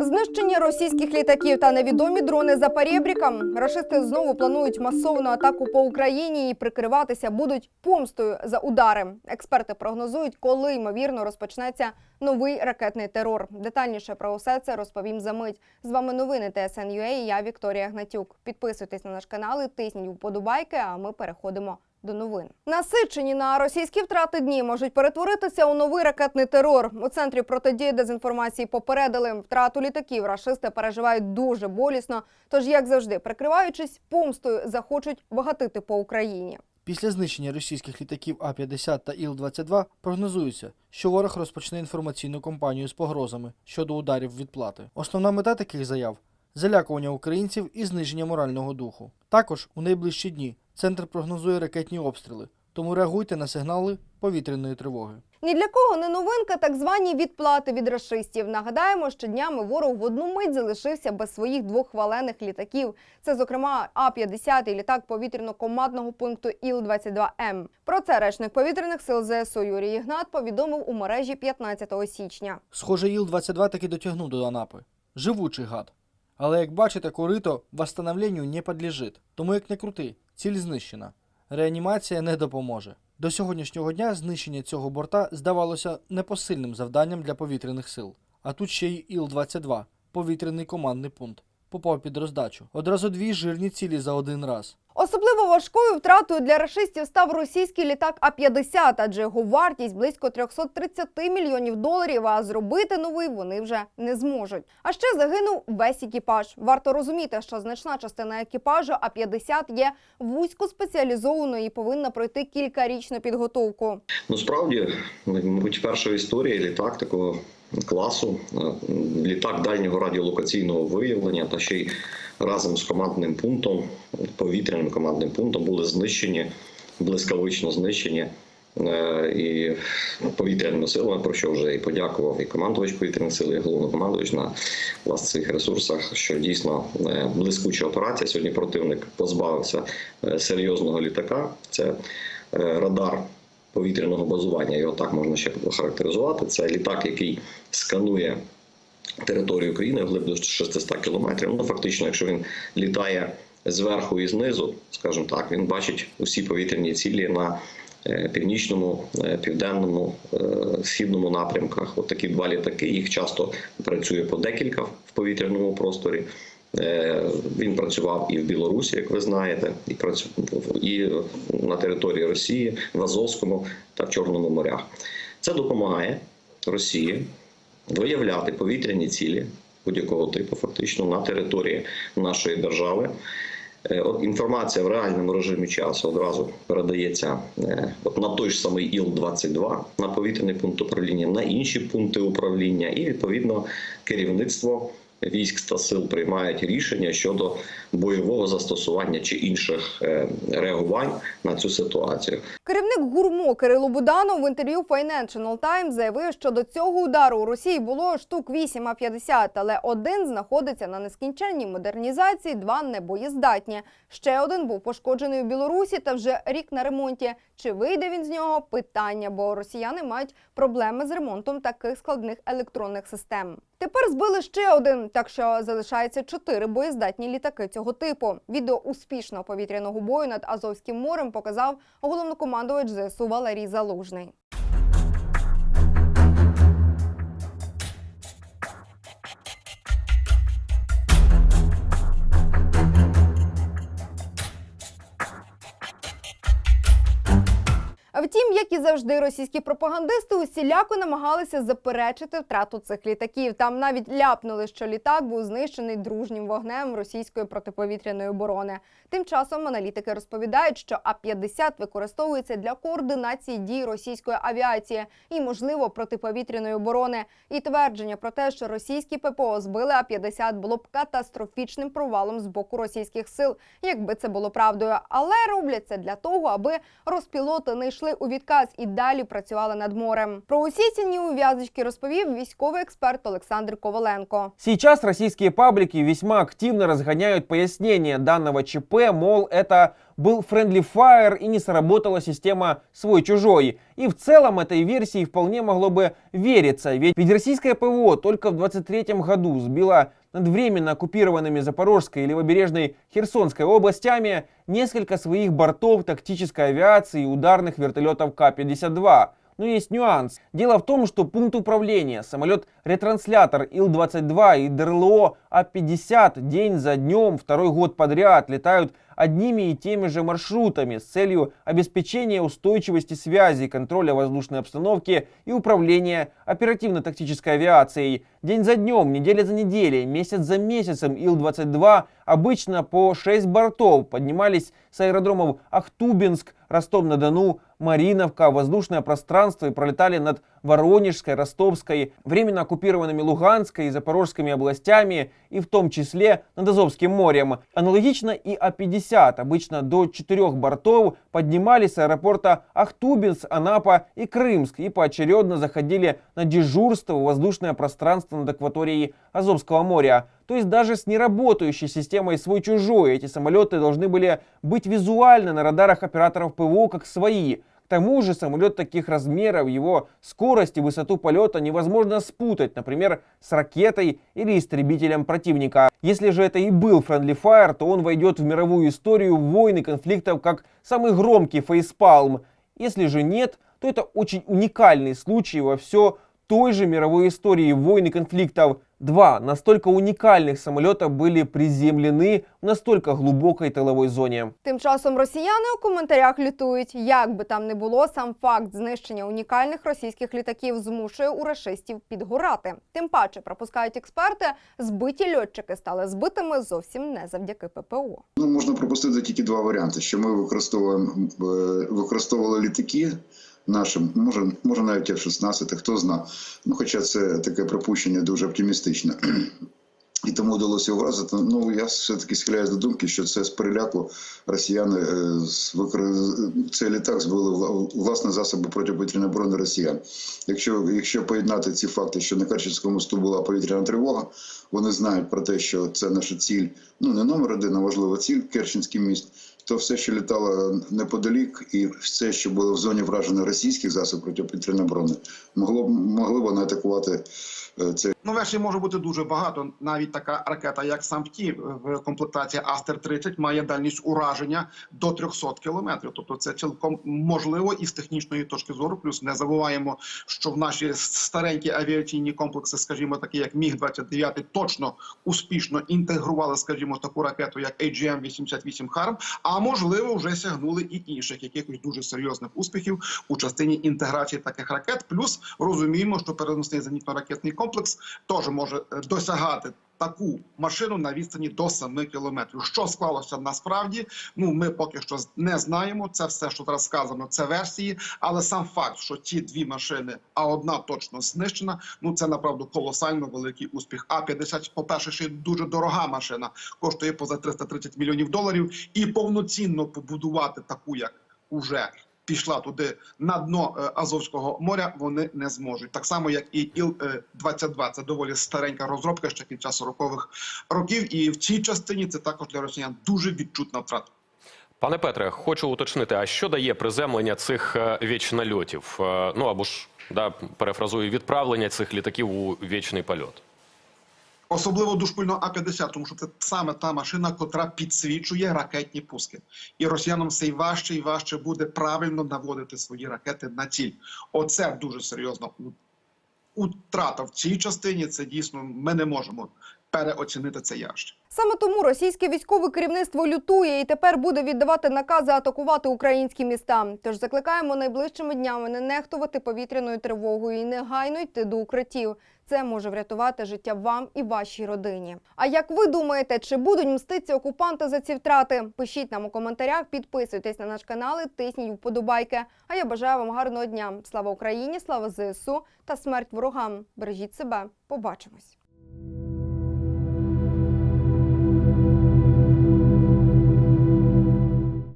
Знищення російських літаків та невідомі дрони за перебріком. Рашисти знову планують масовану атаку по Україні і прикриватися будуть помстою за удари. Експерти прогнозують, коли ймовірно розпочнеться новий ракетний терор. Детальніше про усе це розповім за мить. З вами новини ТСН.UA і я Вікторія Гнатюк. Підписуйтесь на наш канал і тисніть вподобайки. А ми переходимо до новин. Насичені на російські втрати дні можуть перетворитися у новий ракетний терор. У центрі протидії дезінформації попередили втрату літаків. Рашисти переживають дуже болісно. Тож, як завжди, прикриваючись помстою, захочуть багатити по Україні. Після знищення російських літаків А-50 та Іл-22 прогнозується, що ворог розпочне інформаційну кампанію з погрозами щодо ударів відплати. Основна мета таких заяв залякування українців і зниження морального духу. Також у найближчі дні центр прогнозує ракетні обстріли, тому реагуйте на сигнали повітряної тривоги. Ні для кого не новинка, так звані відплати від рашистів. Нагадаємо, що днями ворог в одну мить залишився без своїх двох хвалених літаків. Це, зокрема, А-50 і літак повітряно-командного пункту Іл-22М. Про це речник повітряних сил ЗСУ Юрій Ігнат повідомив у мережі 15 січня. Схоже, Іл-22 таки дотягнув до Анапи. Живучий гад. Але як бачите, корито восстановленню не підлежить. Тому як не крути, ціль знищена. Реанімація не допоможе. До сьогоднішнього дня знищення цього борта здавалося непосильним завданням для повітряних сил. А тут ще й Іл-22, повітряний командний пункт. Попав під роздачу. Одразу дві жирні цілі за один раз. Особливо важкою втратою для рашистів став російський літак А-50, адже його вартість близько 330 мільйонів доларів. А зробити новий вони вже не зможуть. А ще загинув весь екіпаж. Варто розуміти, що значна частина екіпажу А-50 є вузько спеціалізованою і повинна пройти кількарічну підготовку. Ну справді, мабуть, перша історія літак такого класу, літак дальнього радіолокаційного виявлення та ще й разом з командним пунктом, повітряним командним пунктом були знищені, блискавично знищені. е, І повітряними силами, про що вже і подякував і командувач повітряних сил, і головнокомандувач на власне цих ресурсах, що дійсно е, блискуча операція. Сьогодні противник позбавився е, серйозного літака. Це радар повітряного базування, його так можна ще охарактеризувати. Це літак, який сканує територію України до 600 кілометрів. Ну фактично, якщо він літає зверху і знизу, скажімо так, він бачить усі повітряні цілі на е, північному, е, південному, е, східному напрямках. От такі два літаки. Їх часто працює по декілька в повітряному просторі. Він працював і в Білорусі, як ви знаєте, і працював і на території Росії, в Азовському та в Чорному морях. Це допомагає Росії виявляти повітряні цілі будь-якого типу, фактично на території нашої держави. Е, от Інформація в реальному режимі часу одразу передається е, от на той ж самий Іл-22, на повітряний пункт управління, на інші пункти управління, і відповідно керівництво військ та сил приймають рішення щодо бойового застосування чи інших е, реагувань на цю ситуацію. Керівник гурмо Кирило Буданов в інтерв'ю Financial Times заявив, що до цього удару у Росії було штук 8 А-50, але один знаходиться на нескінченній модернізації, два небоєздатні. Ще один був пошкоджений у Білорусі та вже рік на ремонті. Чи вийде він з нього? Питання, бо росіяни мають проблеми з ремонтом таких складних електронних систем. Тепер збили ще один, так що залишається чотири боєздатні літаки цього типу. Відео успішного повітряного бою над Азовським морем показав головнокомандувач ЗСУ Валерій Залужний. Як і завжди, російські пропагандисти усіляко намагалися заперечити втрату цих літаків. Там навіть ляпнули, що літак був знищений дружнім вогнем російської протиповітряної оборони. Тим часом аналітики розповідають, що А-50 використовується для координації дій російської авіації і, можливо, протиповітряної оборони. І твердження про те, що російські ППО збили А-50, було б катастрофічним провалом з боку російських сил, якби це було правдою. Але роблять це для того, аби розпілоти не йшли у відказ і далі працювали над морем. Про усі ці неув'язочки розповів військовий експерт Олександр Коваленко. Сейчас российские паблики весьма активно разгоняют пояснение данного ЧП, мол, это был friendly fire и не сработала система свой-чужой. И в целом этой версии вполне могло бы вериться, ведь, ведь российское ПВО только в 23 году сбило над временно оккупированными Запорожской и Левобережной Херсонской областями несколько своих бортов тактической авиации и ударных вертолетов К-52. Но есть нюанс. Дело в том, что пункт управления, самолет-ретранслятор Ил-22 и ДРЛО А-50 день за днем, второй год подряд летают одними и теми же маршрутами с целью обеспечения устойчивости связи, контроля воздушной обстановки и управления оперативно-тактической авиацией. День за днем, неделя за неделей, месяц за месяцем Ил-22 обычно по 6 бортов поднимались с аэродромов Ахтубинск, Ростов-на-Дону, Мариновка, воздушное пространство и пролетали над Воронежской, Ростовской, временно оккупированными Луганской и Запорожскими областями и в том числе над Азовским морем. Аналогично и А-50, обычно до 4 бортов, поднимались с аэропорта Ахтубинск, Анапа и Крымск и поочередно заходили на дежурство в воздушное пространство над акваторией Азовского моря. То есть даже с неработающей системой свой-чужой эти самолеты должны были быть визуально на радарах операторов ПВО как свои. Тому же самолет таких размеров, его скорость и высоту полета невозможно спутать, например, с ракетой или истребителем противника. Если же это и был Friendly Fire, то он войдет в мировую историю войн и конфликтов как самый громкий фейспалм. Если же нет, то это очень уникальный случай во все той же мировой истории войн и конфликтов. Два настолько уникальных самолета были приземлены в настолько глубокой тыловой зоне. Тим часом росіяни у коментарях лютують. Як би там не було, сам факт знищення унікальних російських літаків змушує у рашистів підгорати. Тим паче, пропускають експерти, збиті льотчики стали збитими зовсім не завдяки ППО. Ну, можна пропустити тільки два варіанти: що ми використовуємо е, використовували літаки наші, може, може навіть F-16, хто зна. Ну, хоча це таке припущення дуже оптимістичне. І тому вдалося вразити. Ну я все-таки схиляюсь до думки, що це з переляку росіяни е, з цей літак збили власне засоби протиповітряної оборони росіян. Якщо, якщо поєднати ці факти, що на Керченському мосту була повітряна тривога, вони знають про те, що це наша ціль, ну не номер один, а важлива ціль Керченський міст. То все, що літало неподалік, і все, що було в зоні вражено російських засобів протиповітряної оборони, могло могли не атакувати е, цей Ну, версій може бути дуже багато. Навіть така ракета, як САМПТІ в комплектації Астер-30 має дальність ураження до 300 кілометрів. Тобто це цілком можливо і з технічної точки зору. Плюс не забуваємо, що в наші старенькі авіаційні комплекси, скажімо, такі як Міг 29 точно успішно інтегрували, скажімо, таку ракету, як AGM-88 Харм. А можливо, вже сягнули і інших якихось дуже серйозних успіхів у частині інтеграції таких ракет. Плюс розуміємо, що переносний зенітно-ракетний комплекс теж може е, досягати. Таку машину на відстані до 7 кілометрів. Що склалося насправді? Ну ми поки що не знаємо. Це все, що зараз сказано, це версії. Але сам факт, що ті дві машини, а одна точно знищена. Ну це направду колосально великий успіх. А 50 по перше, ще дуже дорога машина, коштує поза 330 мільйонів доларів, і повноцінно побудувати таку, як уже пішла туди на дно е, Азовського моря, вони не зможуть. Так само, як і Іл-22. Це доволі старенька розробка ще кінця 40-х років. І в цій частині це також для росіян дуже відчутна втрата. Пане Петре, хочу уточнити, а що дає приземлення цих е, вічнольотів? Е, Ну або ж да, перефразую відправлення цих літаків у вічний польот. Особливо душпульно А-50, тому що це саме та машина, котра підсвічує ракетні пуски. І росіянам все й важче і важче буде правильно наводити свої ракети на ціль. Оце дуже серйозно. Утрата в цій частині це дійсно ми не можемо переоцінити це явище. Саме тому російське військове керівництво лютує і тепер буде віддавати накази атакувати українські міста. Тож закликаємо найближчими днями не нехтувати повітряною тривогою і негайно йти до укриттів. Це може врятувати життя вам і вашій родині. А як ви думаєте, чи будуть мститися окупанти за ці втрати? Пишіть нам у коментарях, підписуйтесь на наш канал і тисніть вподобайки. А я бажаю вам гарного дня. Слава Україні, слава ЗСУ та смерть ворогам. Бережіть себе. Побачимось.